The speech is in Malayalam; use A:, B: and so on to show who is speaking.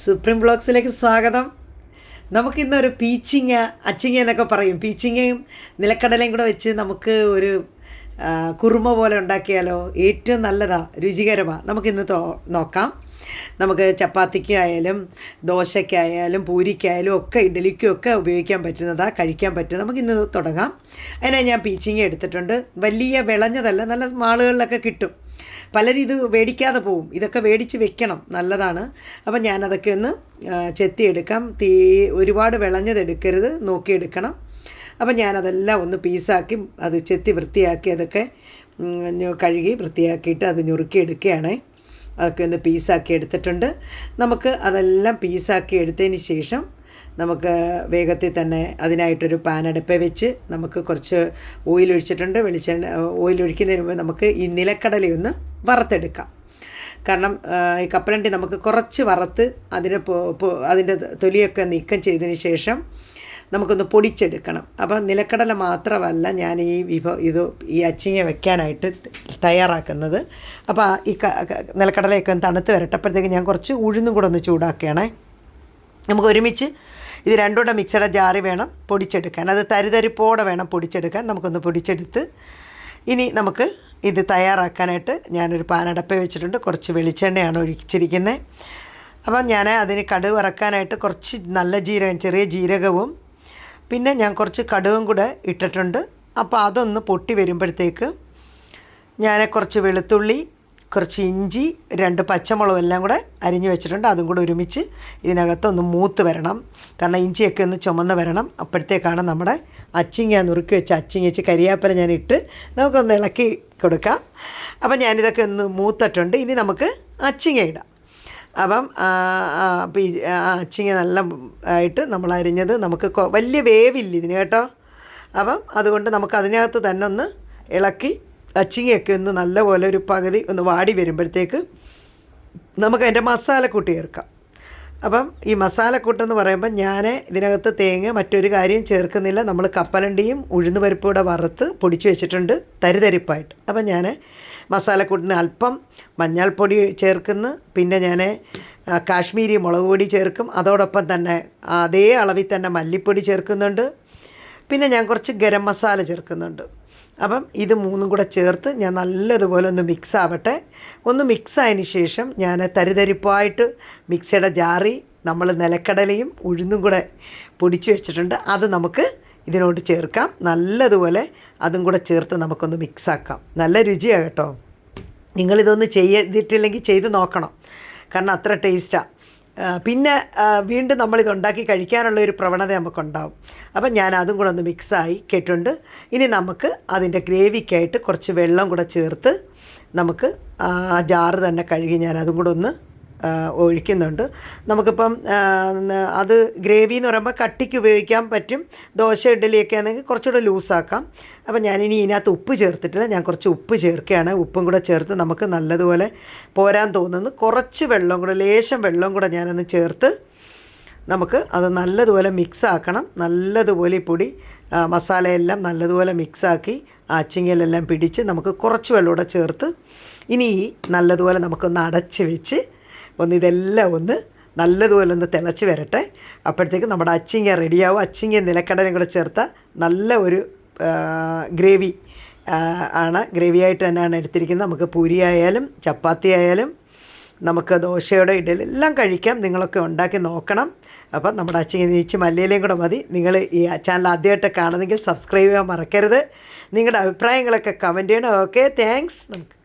A: സുപ്രീം ബ്ലോഗ്സിലേക്ക് സ്വാഗതം. നമുക്കിന്നൊരു പീച്ചിങ്ങ അച്ചിങ്ങ എന്നൊക്കെ പറയും. പീച്ചിങ്ങയും നിലക്കടലയും കൂടെ വെച്ച് നമുക്ക് ഒരു കുറുമ പോലെ ഉണ്ടാക്കിയാലോ? ഏറ്റവും നല്ലതാ രുചികരമാണ് നമുക്കിന്ന് തോ നോക്കാം. നമുക്ക് ചപ്പാത്തിക്കായാലും ദോശയ്ക്കായാലും പൂരിക്കായാലും ഒക്കെ ഇഡ്ഡലിക്കും ഒക്കെ ഉപയോഗിക്കാൻ പറ്റുന്നതാണ് കഴിക്കാൻ പറ്റും. നമുക്കിന്ന് തുടങ്ങാം. അതിനായി ഞാൻ പീച്ചിങ്ങ എടുത്തിട്ടുണ്ട്. വലിയ വിളഞ്ഞതല്ല നല്ല മാളുകളിലൊക്കെ കിട്ടും. പലരും ഇത് മേടിക്കാതെ പോവും. ഇതൊക്കെ മേടിച്ച് വെക്കണം. നല്ലതാണ്. അപ്പം ഞാനതൊക്കെ ഒന്ന് ചെത്തിയെടുക്കാം. തീ ഒരുപാട് വിളഞ്ഞതെടുക്കരുത്. നോക്കിയെടുക്കണം. അപ്പം ഞാനതെല്ലാം ഒന്ന് പീസാക്കി അത് ചെത്തി വൃത്തിയാക്കി അതൊക്കെ കഴുകി വൃത്തിയാക്കിയിട്ട് അത് ഞുറുക്കിയെടുക്കുകയാണേ. അതൊക്കെ ഒന്ന് പീസാക്കി എടുത്തിട്ടുണ്ട്. നമുക്ക് അതെല്ലാം പീസാക്കി എടുത്തതിന് ശേഷം നമുക്ക് വേഗത്തിൽ തന്നെ അതിനായിട്ടൊരു പാൻ വെച്ച് നമുക്ക് കുറച്ച് ഓയിൽ ഒഴിച്ചിട്ടുണ്ട്. വെളിച്ചെണ്ണ ഓയിൽ ഒഴിക്കുന്നതിന് മുമ്പ് നമുക്ക് ഈ നിലക്കടലയൊന്ന് വറുത്തെടുക്കാം. കാരണം ഈ കപ്പലണ്ടി നമുക്ക് കുറച്ച് വറുത്ത് അതിനെ അതിന്റെ തൊലിയൊക്കെ നീക്കം ചെയ്തതിന് ശേഷം നമുക്കൊന്ന് പൊടിച്ചെടുക്കണം. അപ്പോൾ നിലക്കടല മാത്രമല്ല ഞാൻ ഈ വിഭവം ഇത് ഈ അച്ചിങ്ങ വെക്കാനായിട്ട് തയ്യാറാക്കുന്നത്. അപ്പോൾ ഈ നിലക്കടലയൊക്കെ ഒന്ന് തണുത്ത് വരട്ടപ്പോഴത്തേക്ക് ഞാൻ കുറച്ച് ഉഴുന്നും കൂടെ ഒന്ന് ചൂടാക്കുകയാണേ. നമുക്ക് ഒരുമിച്ച് ഇത് രണ്ടും കൂടെ മിക്സയുടെ ജാറി വേണം പൊടിച്ചെടുക്കാൻ. അത് തരിതരിപ്പോടെ വേണം പൊടിച്ചെടുക്കാൻ. നമുക്കൊന്ന് പൊടിച്ചെടുത്ത് ഇനി നമുക്ക് ഇത് തയ്യാറാക്കാനായിട്ട് ഞാനൊരു പാനടപ്പ വെച്ചിട്ടുണ്ട്. കുറച്ച് വെളിച്ചെണ്ണയാണ് ഒഴിച്ചിരിക്കുന്നത്. അപ്പം ഞാൻ അതിന് കടുക് വറക്കാനായിട്ട് കുറച്ച് നല്ല ജീരകം ചെറിയ ജീരകവും പിന്നെ ഞാൻ കുറച്ച് കടുകും കൂടെ ഇട്ടിട്ടുണ്ട്. അപ്പോൾ അതൊന്ന് പൊട്ടി വരുമ്പോഴത്തേക്ക് ഞാൻ കുറച്ച് വെളുത്തുള്ളി കുറച്ച് ഇഞ്ചി രണ്ട് പച്ചമുളകും എല്ലാം കൂടെ അരിഞ്ഞു വെച്ചിട്ടുണ്ട്. അതും കൂടെ ഒരുമിച്ച് ഇതിനകത്ത് ഒന്ന് മൂത്ത് വരണം. കാരണം ഇഞ്ചിയൊക്കെ ഒന്ന് ചുമന്ന് വരണം. അപ്പോഴത്തേക്കാണ് നമ്മുടെ അച്ചിങ്ങ നുറുക്കി വെച്ച് അച്ചിങ്ങ വെച്ച് കരിയാപ്പല ഞാൻ ഇട്ട് നമുക്കൊന്ന് ഇളക്കി കൊടുക്കാം. അപ്പം ഞാനിതൊക്കെ ഒന്ന് മൂത്തിട്ടുണ്ട്. ഇനി നമുക്ക് അച്ചിങ്ങ ഇടാം. അപ്പം അച്ചിങ്ങ നല്ല ആയിട്ട് നമ്മൾ അരിഞ്ഞത് നമുക്ക് വലിയ വേവില്ല ഇതിന് കേട്ടോ. അപ്പം അതുകൊണ്ട് നമുക്ക് അതിനകത്ത് തന്നെ ഒന്ന് ഇളക്കി അച്ചിങ്ങയൊക്കെ ഒന്ന് നല്ലപോലെ ഒരു പകുതി ഒന്ന് വാടി വരുമ്പോഴത്തേക്ക് നമുക്ക് അതിന്റെ മസാലക്കൂട്ട് ചേർക്കാം. അപ്പം ഈ മസാലക്കൂട്ടെന്ന് പറയുമ്പോൾ ഞാൻ ഇതിനകത്ത് തേങ്ങ മറ്റൊരു കാര്യം ചേർക്കുന്നില്ല. നമ്മൾ കപ്പലണ്ടിയും ഉഴുന്ന് പരിപ്പും കൂടെ വറുത്ത് പൊടിച്ച് വെച്ചിട്ടുണ്ട്. തരിതരിപ്പായിട്ട്. അപ്പം ഞാൻ മസാലക്കൂട്ടിന് അല്പം മഞ്ഞൾപ്പൊടി ചേർക്കുന്നു. പിന്നെ ഞാൻ കാശ്മീരി മുളക് പൊടി ചേർക്കും. അതോടൊപ്പം തന്നെ അതേ അളവിൽ തന്നെ മല്ലിപ്പൊടി ചേർക്കുന്നുണ്ട്. പിന്നെ ഞാൻ കുറച്ച് ഗരം മസാല ചേർക്കുന്നുണ്ട്. അപ്പം ഇത് മൂന്നും കൂടെ ചേർത്ത് ഞാൻ നല്ലതുപോലെ ഒന്ന് മിക്സ് ആവട്ടെ. ഒന്ന് മിക്സ് ആയതിന് ശേഷം ഞാൻ തരിതരിപ്പായിട്ട് മിക്സിയുടെ ജാറി നമ്മൾ നിലക്കടലയും ഉഴുന്നും കൂടെ പൊടിച്ചു വെച്ചിട്ടുണ്ട്. അത് നമുക്ക് ഇതിനോട് ചേർക്കാം. നല്ലതുപോലെ അതും കൂടെ ചേർത്ത് നമുക്കൊന്ന് മിക്സ് ആക്കാം. നല്ല രുചിയാണ് കേട്ടോ. നിങ്ങളിതൊന്ന് ചെയ്തിട്ടില്ലെങ്കിൽ ചെയ്ത് നോക്കണം. കാരണം അത്ര ടേസ്റ്റാണ് പിന്നെ വീണ്ടും നമ്മളിത് ഉണ്ടാക്കി കഴിക്കാനുള്ള ഒരു പ്രവണത നമുക്കുണ്ടാവും. അപ്പം ഞാൻ അതും കൂടെ ഒന്ന് മിക്സായി കേട്ടുണ്ട്. ഇനി നമുക്ക് അതിന്റെ ഗ്രേവിക്കായിട്ട് കുറച്ച് വെള്ളം കൂടെ ചേർത്ത് നമുക്ക് ആ ജാറ് തന്നെ കഴുകി ഞാൻ അതും കൂടെ ഒന്ന് ഒഴിക്കുന്നുണ്ട്. നമുക്കിപ്പം അത് ഗ്രേവി എന്ന് പറയുമ്പോൾ കട്ടിക്ക് ഉപയോഗിക്കാൻ പറ്റും. ദോശ ഇഡ്ഡലിയൊക്കെ ആണെങ്കിൽ കുറച്ചുകൂടെ ലൂസാക്കാം. അപ്പം ഞാനിനി ഇതിനകത്ത് ഉപ്പ് ചേർത്തിട്ടില്ല. ഞാൻ കുറച്ച് ഉപ്പ് ചേർക്കുകയാണ്. ഉപ്പും കൂടെ ചേർത്ത് നമുക്ക് നല്ലതുപോലെ പോരാൻ തോന്നുന്നു. കുറച്ച് വെള്ളം കൂടെ ലേശം വെള്ളം കൂടെ ഞാനൊന്ന് ചേർത്ത് നമുക്ക് അത് നല്ലതുപോലെ മിക്സ് ആക്കണം നല്ലതുപോലെ പൊടി മസാലയെല്ലാം നല്ലതുപോലെ മിക്സാക്കി ആച്ചിങ്ങലെല്ലാം പിടിച്ച് നമുക്ക് കുറച്ച് വെള്ളം കൂടെ ചേർത്ത് ഇനി നല്ലതുപോലെ നമുക്കൊന്ന് അടച്ച് വെച്ച് ഒന്ന് ഇതെല്ലാം ഒന്ന് നല്ലതുപോലെ ഒന്ന് തിളച്ച് വരട്ടെ. അപ്പോഴത്തേക്ക് നമ്മുടെ അച്ചിങ്ങ റെഡിയാവും. അച്ചിങ്ങ നിലക്കടലയും കൂടെ ചേർത്ത നല്ല ഒരു ഗ്രേവി ആണ്. ഗ്രേവി ആയിട്ട് തന്നെയാണ് എടുത്തിരിക്കുന്നത്. നമുക്ക് പൂരി ആയാലും ചപ്പാത്തി ആയാലും നമുക്ക് ദോശയുടെ ഇഡലി എല്ലാം കഴിക്കാം. നിങ്ങളൊക്കെ ഉണ്ടാക്കി നോക്കണം. അപ്പം നമ്മുടെ അച്ഛൻ നീച്ച് മല്ലയിലേയും കൂടെ മതി. നിങ്ങൾ ഈ ചാനൽ ആദ്യമായിട്ട് കാണുന്നെങ്കിൽ സബ്സ്ക്രൈബ് ചെയ്യാൻ മറക്കരുത്. നിങ്ങളുടെ അഭിപ്രായങ്ങളൊക്കെ കമന്റ് ചെയ്യണം. Okay thanks. നമുക്ക്